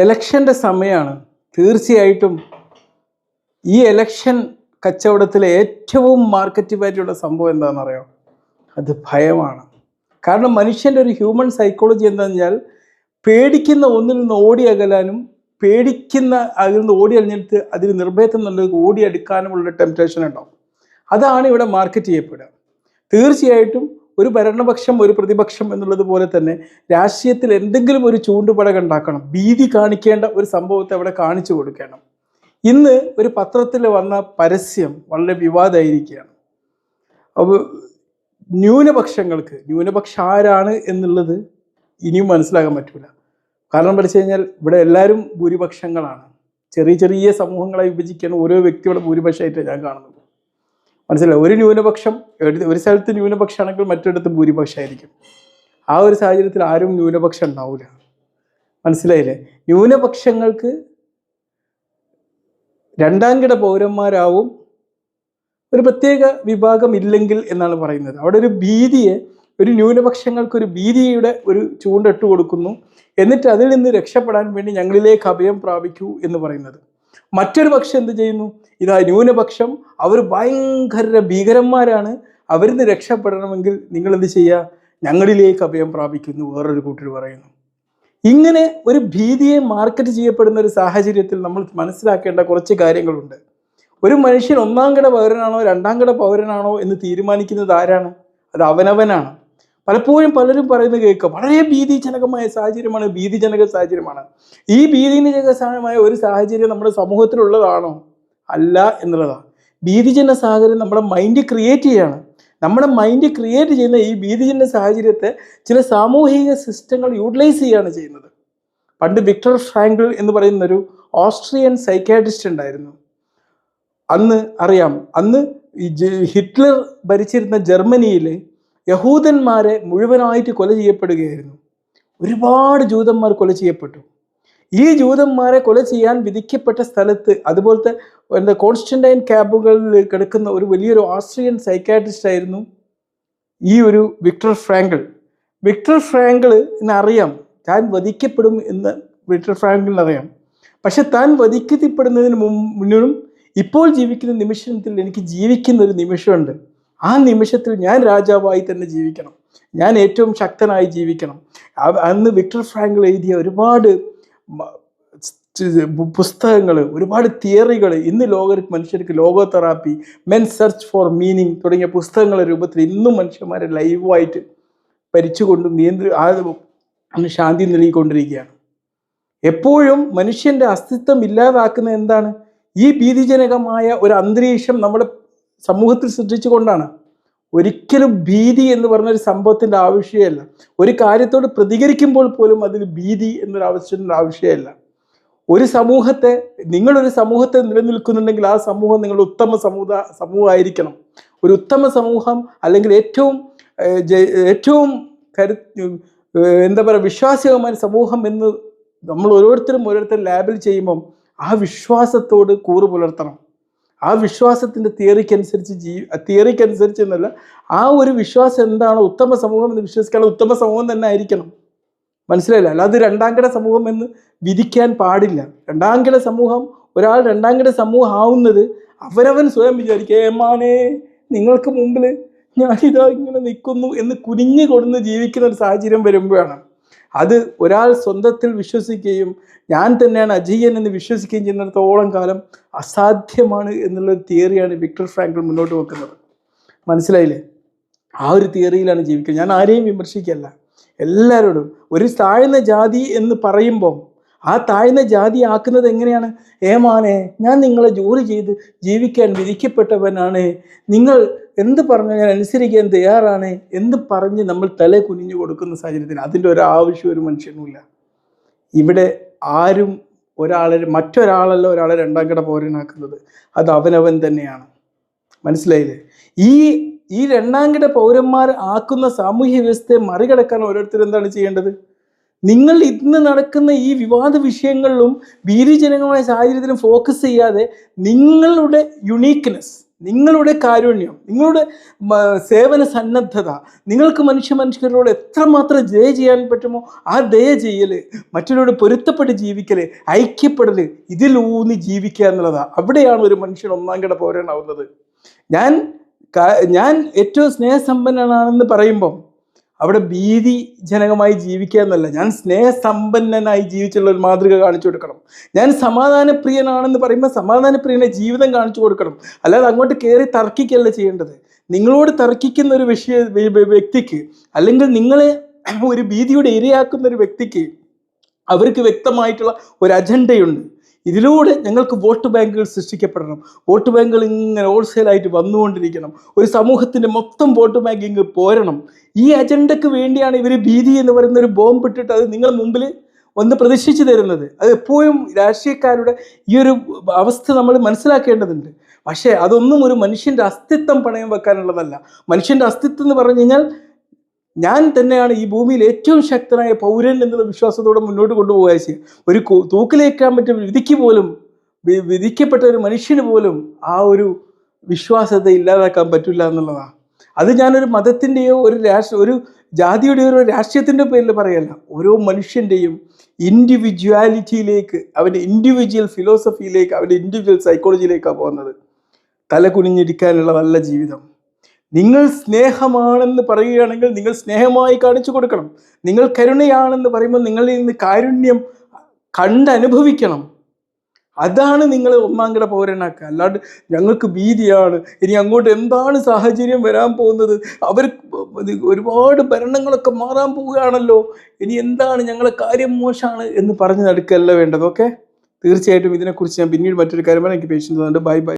എലക്ഷന്റെ സമയമാണ് തീർച്ചയായിട്ടും ഈ എലക്ഷൻ കച്ചവടത്തിലെ ഏറ്റവും മാർക്കറ്റ് വാല്യുള്ള സംഭവം എന്താണെന്നറിയോ? അത് ഭയമാണ്. കാരണം മനുഷ്യന്റെ ഒരു ഹ്യൂമൻ സൈക്കോളജി എന്താണെന്ന് വെച്ചാൽ പേടിക്കുന്ന ഒന്നിൽ നിന്ന് ഓടി അകലാനും പേടിക്കുന്ന അതിൽ നിന്ന് ഓടി അലിഞ്ഞിട്ട് അതിന് നിർഭയത്വം നല്ലത് ഓടിയെടുക്കാനുമുള്ള ടെംപ്റ്റേഷൻ ഉണ്ടാവും. അതാണ് ഇവിടെ മാർക്കറ്റ് ചെയ്യപ്പെടുക. തീർച്ചയായിട്ടും ഒരു ഭരണപക്ഷം ഒരു പ്രതിപക്ഷം എന്നുള്ളത് പോലെ തന്നെ രാഷ്ട്രീയത്തിൽ എന്തെങ്കിലും ഒരു ചൂണ്ടുപടക ഉണ്ടാക്കണം ഭീതി കാണിക്കേണ്ട ഒരു സംഭവത്തെ അവിടെ കാണിച്ചു കൊടുക്കണം. ഇന്ന് ഒരു പത്രത്തിൽ വന്ന പരസ്യം വളരെ വിവാദമായിരിക്കുകയാണ്. അപ്പോൾ ന്യൂനപക്ഷങ്ങൾക്ക് ന്യൂനപക്ഷം ആരാണ് എന്നുള്ളത് ഇനിയും മനസ്സിലാക്കാൻ പറ്റൂല. കാരണം പഠിച്ചു കഴിഞ്ഞാൽ ഇവിടെ എല്ലാവരും ഭൂരിപക്ഷങ്ങളാണ്. ചെറിയ ചെറിയ സമൂഹങ്ങളെ വിഭജിക്കുന്ന ഓരോ വ്യക്തിയുടെ ഭൂരിപക്ഷമായിട്ട് ഞാൻ കാണുന്നത്. മനസ്സിലായി? ഒരു ന്യൂനപക്ഷം ഒരു സ്ഥലത്ത് ന്യൂനപക്ഷമാണെങ്കിൽ മറ്റൊരിടത്ത് ഭൂരിപക്ഷമായിരിക്കും. ആ ഒരു സാഹചര്യത്തിൽ ആരും ന്യൂനപക്ഷം ഉണ്ടാവില്ല മനസ്സിലായില്ലേ? ന്യൂനപക്ഷങ്ങൾക്ക് രണ്ടാം കിട പൗരന്മാരാവും. ഒരു പ്രത്യേക വിഭാഗം ഇല്ലെങ്കിൽ എന്നാണ് പറയുന്നത്. അവിടെ ഒരു ഭീതിയെ ഒരു ന്യൂനപക്ഷങ്ങൾക്ക് ഒരു ഭീതിയുടെ ഒരു ചൂണ്ടിട്ട് കൊടുക്കുന്നു. എന്നിട്ട് അതിൽ നിന്ന് രക്ഷപ്പെടാൻ വേണ്ടി ഞങ്ങളിലേക്ക് അഭയം പ്രാപിക്കൂ എന്ന് പറയുന്നത്. മറ്റൊരു പക്ഷം എന്ത് ചെയ്യുന്നു? ഇതാ ന്യൂനപക്ഷം. അവർ ഭയങ്കര ഭീകരന്മാരാണ്. അവരിൽ നിന്ന് രക്ഷപ്പെടണമെങ്കിൽ നിങ്ങൾ എന്ത് ചെയ്യുക ഞങ്ങളിലേക്ക് അഭയം പ്രാപിക്കുന്നു വേറൊരു കൂട്ടർ പറയുന്നു. ഇങ്ങനെ ഒരു ഭീതിയെ മാർക്കറ്റ് ചെയ്യപ്പെടുന്ന ഒരു സാഹചര്യത്തിൽ നമ്മൾ മനസ്സിലാക്കേണ്ട കുറച്ച് കാര്യങ്ങളുണ്ട്. ഒരു മനുഷ്യൻ ഒന്നാം കിട പൗരനാണോ രണ്ടാം കിട പൗരനാണോ എന്ന് തീരുമാനിക്കുന്നത് ആരാണ്? അത് അവനവനാണ്. പലപ്പോഴും പലരും പറയുന്നത് കേൾക്കുക വളരെ ഭീതിജനകമായ സാഹചര്യമാണ് ഭീതിജനക സാഹചര്യമാണ്. ഈ ഭീതിജനകമായ ഒരു സാഹചര്യം നമ്മുടെ സമൂഹത്തിലുള്ളതാണോ? അല്ല എന്നുള്ളതാണ് ഭീതിജന സാഹചര്യം നമ്മുടെ മൈൻഡ് ക്രിയേറ്റ് ചെയ്യാണ്. നമ്മുടെ മൈൻഡ് ക്രിയേറ്റ് ചെയ്യുന്ന ഈ ഭീതിജന സാഹചര്യത്തെ ചില സാമൂഹിക സിസ്റ്റങ്ങൾ യൂട്ടിലൈസ് ചെയ്യുകയാണ് ചെയ്യുന്നത്. പണ്ട് വിക്ടർ ഫ്രാങ്കിൾ എന്ന് പറയുന്ന ഒരു ഓസ്ട്രിയൻ സൈക്കാട്രിസ്റ്റ് ഉണ്ടായിരുന്നു. അന്ന് അറിയാം അന്ന് ഹിറ്റ്ലർ ഭരിച്ചിരുന്ന ജർമ്മനിയിൽ യഹൂദന്മാരെ മുഴുവനായിട്ട് കൊല ചെയ്യപ്പെടുകയായിരുന്നു. ഒരുപാട് ജൂതന്മാർ കൊല ചെയ്യപ്പെട്ടു. ഈ ജൂതന്മാരെ കൊല ചെയ്യാൻ വിധിക്കപ്പെട്ട സ്ഥലത്ത് അതുപോലത്തെ എന്താ കോൺസ്റ്റന്റൈൻ ക്യാമ്പുകളിൽ കിടക്കുന്ന ഒരു വലിയൊരു ഓസ്ട്രിയൻ സൈക്കാട്രിസ്റ്റ് ആയിരുന്നു ഈ ഒരു വിക്ടർ ഫ്രാങ്കിൾ. വിക്ടർ ഫ്രാങ്കിളിന് അറിയാം. താൻ വധിക്കപ്പെടും എന്ന് വിക്ടർ ഫ്രാങ്കിളിന് അറിയാം. പക്ഷെ താൻ വധിക്കപ്പെടുന്നതിന് മുന്നിലും ഇപ്പോൾ ജീവിക്കുന്ന നിമിഷത്തിൽ എനിക്ക് ജീവിക്കുന്ന ഒരു നിമിഷമുണ്ട്. ആ നിമിഷത്തിൽ ഞാൻ രാജാവായി തന്നെ ജീവിക്കണം. ഞാൻ ഏറ്റവും ശക്തനായി ജീവിക്കണം. അന്ന് വിക്ടർ ഫ്രാങ്കിൾ എഴുതിയ ഒരുപാട് പുസ്തകങ്ങൾ ഒരുപാട് തിയറികൾ ഇന്ന് ലോക മനുഷ്യർക്ക് logotherapy men search for meaning തുടങ്ങിയ പുസ്തകങ്ങളുടെ രൂപത്തിൽ ഇന്നും മനുഷ്യന്മാരെ ലൈവായിട്ട് ഭരിച്ചുകൊണ്ടും നിയന്ത്രി ആ ശാന്തി നൽകിക്കൊണ്ടിരിക്കുകയാണ്. എപ്പോഴും മനുഷ്യന്റെ അസ്തിത്വം ഇല്ലാതാക്കുന്ന എന്താണ്? ഈ ഭീതിജനകമായ ഒരു അന്തരീക്ഷം നമ്മുടെ സമൂഹത്തിൽ സൃഷ്ടിച്ചുകൊണ്ടാണ് ഒരിക്കലും ഭീതി എന്ന് പറഞ്ഞ ഒരു സംഭവത്തിന്റെ ആവശ്യമല്ല ഒരു കാര്യത്തോട് പ്രതികരിക്കുമ്പോൾ പോലും അതിൽ ഭീതി എന്നൊരു ആവശ്യത്തിന്റെ ആവശ്യമല്ല ഒരു സമൂഹത്തെ നിങ്ങളൊരു സമൂഹത്തെ നിലനിൽക്കുന്നുണ്ടെങ്കിൽ ആ സമൂഹം നിങ്ങൾ ഉത്തമ സമൂഹ സമൂഹമായിരിക്കണം. ഒരു ഉത്തമ സമൂഹം അല്ലെങ്കിൽ ഏറ്റവും ഏറ്റവും കരു എന്താ പറയുക വിശ്വാസികമായ സമൂഹം എന്ന് നമ്മൾ ഓരോരുത്തരും ഓരോരുത്തരും ലാബിൽ ചെയ്യുമ്പം ആ വിശ്വാസത്തോട് കൂറ് പുലർത്തണം. ആ വിശ്വാസത്തിന്റെ തിയറിക്കനുസരിച്ച് ജീ തിയറിക്കനുസരിച്ച് എന്നല്ല ആ ഒരു വിശ്വാസം എന്താണ് ഉത്തമ സമൂഹം എന്ന് വിശ്വസിക്കാനുള്ള ഉത്തമ സമൂഹം തന്നെ ആയിരിക്കണം. മനസ്സിലായില്ല? അല്ലാതെ രണ്ടാംകിട സമൂഹം എന്ന് വിധിക്കാൻ പാടില്ല. രണ്ടാംകിട സമൂഹം ഒരാൾ രണ്ടാംകിട സമൂഹം ആവുന്നത് അവരവൻ സ്വയം വിചാരിക്കുക ഏമാനെ നിങ്ങൾക്ക് മുമ്പിൽ ഞാനിതാ ഇങ്ങനെ നിൽക്കുന്നു എന്ന് കുനിഞ്ഞു കൊടുന്ന് ജീവിക്കുന്ന ഒരു സാഹചര്യം വരുമ്പോഴാണ്. അത് ഒരാൾ സ്വന്തത്തിൽ വിശ്വസിക്കുകയും ഞാൻ തന്നെയാണ് അജയ്യൻ എന്ന് വിശ്വസിക്കുകയും ചെയ്യുന്നിടത്തോളം കാലം അസാധ്യമാണ് എന്നുള്ള ഒരു തിയറിയാണ് വിക്ടർ ഫ്രാങ്കിൾ മുന്നോട്ട് വെക്കുന്നത്. മനസ്സിലായില്ലേ? ആ ഒരു തിയറിയിലാണ് ജീവിക്കുന്നത്. ഞാൻ ആരെയും വിമർശിക്കല്ല എല്ലാവരോടും ഒരു താഴ്ന്ന ജാതി എന്ന് പറയുമ്പം ആ താഴ്ന്ന ജാതി ആക്കുന്നത് എങ്ങനെയാണ്? ഏമാനെ ഞാൻ നിങ്ങളെ ജോലി ചെയ്ത് ജീവിക്കാൻ വിധിക്കപ്പെട്ടവനാണ്. നിങ്ങൾ എന്ത് പറഞ്ഞു ഞാൻ അനുസരിക്കാൻ തയ്യാറാണ്? എന്ന് പറഞ്ഞ് നമ്മൾ തല കുനിഞ്ഞു കൊടുക്കുന്ന സാഹചര്യത്തിൽ അതിന്റെ ഒരു ആവശ്യം ഒരു മനുഷ്യനുമില്ല. ഇവിടെ ആരും ഒരാളെ മറ്റൊരാളല്ല ഒരാളെ രണ്ടാം കിട പൗരനാക്കുന്നത്. അത് അവനവൻ തന്നെയാണ്. മനസ്സിലായില്ലേ? ഈ ഈ രണ്ടാം കിട പൗരന്മാർ ആക്കുന്ന സാമൂഹ്യ വ്യവസ്ഥയെ മറികടക്കാൻ ഓരോരുത്തർ എന്താണ് ചെയ്യേണ്ടത്? നിങ്ങൾ ഇന്ന് നടക്കുന്ന ഈ വിവാദ വിഷയങ്ങളിലും ഭീരുജനകമായ സാഹചര്യത്തിലും ഫോക്കസ് ചെയ്യാതെ നിങ്ങളുടെ യുണീക്ക്നെസ് നിങ്ങളുടെ കാരുണ്യം നിങ്ങളുടെ സേവന സന്നദ്ധത നിങ്ങൾക്ക് മനുഷ്യ മനുഷ്യരോട് എത്രമാത്രം ദയ ചെയ്യാൻ പറ്റുമോ ആ ദയ ചെയ്യൽ മറ്റുള്ളവരോട് പൊരുത്തപ്പെട്ട് ജീവിക്കൽ ഐക്യപ്പെടൽ ഇതിലൂന്നി ജീവിക്കുക എന്നുള്ളതാണ് അവിടെയാണ് ഒരു മനുഷ്യൻ ഒന്നാം കിട പോരാനാവുന്നത്. ഞാൻ ഞാൻ ഏറ്റവും സ്നേഹസമ്പന്നനാണെന്ന് പറയുമ്പം അവിടെ ഭീതിജനകമായി ജീവിക്കുക എന്നല്ല. ഞാൻ സ്നേഹസമ്പന്നനായി ജീവിച്ചുള്ള ഒരു മാതൃക കാണിച്ചു കൊടുക്കണം. ഞാൻ സമാധാനപ്രിയനാണെന്ന് പറയുമ്പോൾ സമാധാനപ്രിയനെ ജീവിതം കാണിച്ചു കൊടുക്കണം. അല്ലാതെ അങ്ങോട്ട് കയറി തർക്കിക്കല്ല ചെയ്യേണ്ടത്. നിങ്ങളോട് തർക്കിക്കുന്ന ഒരു വിഷയ വ്യ- വ്യ- വ്യക്തിക്ക് അല്ലെങ്കിൽ നിങ്ങളെ ഒരു ഭീതിയുടെ ഇരയാക്കുന്ന ഒരു വ്യക്തിക്ക് അവർക്ക് വ്യക്തമായിട്ടുള്ള ഒരു അജണ്ടയുണ്ട്. ഇതിലൂടെ ഞങ്ങൾക്ക് വോട്ട് ബാങ്കുകൾ സൃഷ്ടിക്കപ്പെടണം. വോട്ട് ബാങ്കുകൾ ഇങ്ങനെ ഹോൾസെയിലായിട്ട് വന്നുകൊണ്ടിരിക്കണം. ഒരു സമൂഹത്തിന്റെ മൊത്തം വോട്ട് ബാങ്കിങ് പോരണം. ഈ അജണ്ടയ്ക്ക് വേണ്ടിയാണ് ഇവർ ഭീതി എന്ന് പറയുന്ന ഒരു ബോംബ് ഇട്ടിട്ട് അത് നിങ്ങളുടെ മുമ്പിൽ ഒന്ന് പ്രദർശിച്ചു തരുന്നത്. അത് എപ്പോഴും രാഷ്ട്രീയക്കാരുടെ ഈ ഒരു അവസ്ഥ നമ്മൾ മനസ്സിലാക്കേണ്ടതുണ്ട്. പക്ഷേ അതൊന്നും ഒരു മനുഷ്യന്റെ അസ്തിത്വം പണയം വെക്കാനുള്ളതല്ല. മനുഷ്യന്റെ അസ്തിത്വം എന്ന് പറഞ്ഞു കഴിഞ്ഞാൽ ഞാൻ തന്നെയാണ് ഈ ഭൂമിയിൽ ഏറ്റവും ശക്തനായ പൗരൻ എന്നുള്ള വിശ്വാസത്തോടെ മുന്നോട്ട് കൊണ്ടുപോകുക ചെയ്യുക ഒരു തൂക്കിലേക്കാൻ പറ്റിയ വിധിക്ക് പോലും വിധിക്കപ്പെട്ട ഒരു മനുഷ്യന് പോലും ആ ഒരു വിശ്വാസത്തെ ഇല്ലാതാക്കാൻ പറ്റില്ല എന്നുള്ളതാണ് അത് ഞാനൊരു മതത്തിന്റെയോ ഒരു രാഷ്ട്ര ഒരു ജാതിയുടെയോ ഒരു രാഷ്ട്രീയത്തിന്റെ പേരിൽ പറയല്ല. ഓരോ മനുഷ്യന്റെയും ഇൻഡിവിജ്വാലിറ്റിയിലേക്ക് അവന്റെ ഇൻഡിവിജ്വൽ ഫിലോസഫിയിലേക്ക് അവന്റെ ഇൻഡിവിജ്വൽ സൈക്കോളജിയിലേക്കാണ് പോകുന്നത്. തല കുനിഞ്ഞിരിക്കാനുള്ള നല്ല ജീവിതം. നിങ്ങൾ സ്നേഹമാണെന്ന് പറയുകയാണെങ്കിൽ നിങ്ങൾ സ്നേഹമായി കാണിച്ചു കൊടുക്കണം. നിങ്ങൾ കരുണയാണെന്ന് പറയുമ്പോൾ നിങ്ങളിൽ നിന്ന് കാരുണ്യം കണ്ടനുഭവിക്കണം അതാണ് നിങ്ങൾ ഒന്നാം കിട പൗരനാക്കുക. അല്ലാണ്ട് ഞങ്ങൾക്ക് ഭീതിയാണ്. ഇനി അങ്ങോട്ട് എന്താണ് സാഹചര്യം വരാൻ പോകുന്നത്? അവർ ഒരുപാട് ഭരണങ്ങളൊക്കെ മാറാൻ പോവുകയാണല്ലോ. ഇനി എന്താണ് ഞങ്ങളെ കാര്യം മോശമാണ് എന്ന് പറഞ്ഞ് നടക്കുകയല്ല വേണ്ടത്. ഓക്കെ തീർച്ചയായിട്ടും ഇതിനെക്കുറിച്ച് ഞാൻ പിന്നീട് മറ്റൊരു കാര്യമാണ് എനിക്ക് പേഷ്യന്റ് ബൈ ബൈ